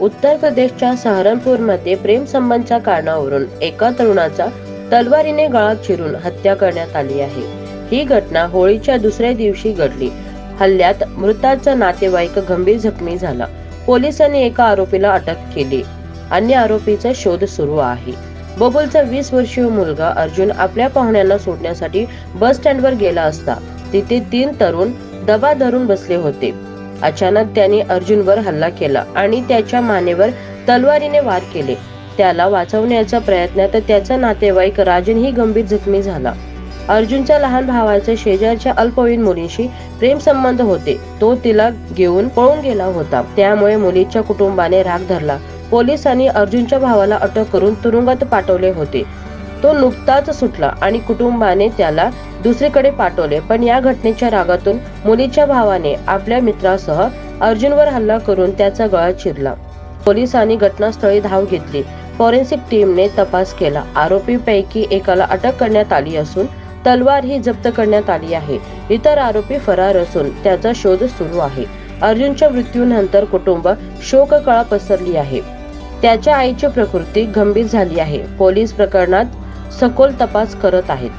उत्तर प्रदेशच्या सहारनपूरमध्ये प्रेमसंबंधच्या कारणावरून एका तरुणाचा तलवारीने गळा चिरून हत्या करण्यात आली आहे. ही घटना होळीच्या दुसऱ्या दिवशी घडली. हल्ल्यात मृताचा नातेवाईक गंभीर जखमी झाला. पोलिसांनी एका आरोपीला अटक केली. अन्य आरोपीचा शोध सुरू आहे. बबुलचा वीस वर्षीय मुलगा अर्जुन आपल्या पाहुण्यांना सोडण्यासाठी बस स्टँडवर गेला असता. तिथे तीन तरुण दबा धरून बसले होते. अचानक त्यांनी अर्जुनवर हल्ला केला आणि त्याच्या मानेवर तलवारीने वार केले. त्याला वाचवण्याच्या प्रयत्नात त्याचा नातेवाईक राजनही गंभीर जखमी झाला. अर्जुनच्या लहान भावाच्या शेजारच्या अल्पवयीन मुलीशी प्रेम संबंध होते. तो तिला घेऊन पळून गेला होता. त्यामुळे मुलीच्या कुटुंबाने राग धरला. पोलिसांनी अर्जुनच्या भावाला अटक करून तुरुंगात पाठवले होते. तो नुकताच सुटला आणि कुटुंबाने त्याला दुसरीकडे पाठवले. पण या घटनेच्या रागातून मुलीच्या भावाने आपल्या मित्रासह अर्जुनवर हल्ला करून त्याचा गळा चिरला. पोलिसांनी घटनास्थळी धाव घेतली. फॉरेन्सिक टीमने तपास केला. आरोपीपैकी एकाला अटक करण्यात आली असून तलवार ही जप्त करण्यात आली आहे. इतर आरोपी फरार असून त्याचा शोध सुरू आहे. अर्जुनच्या मृत्यूनंतर कुटुंब शोककळा पसरली आहे. त्याच्या आईची प्रकृती गंभीर झाली आहे. पोलीस प्रकरणात सखोल तपास करत आहेत.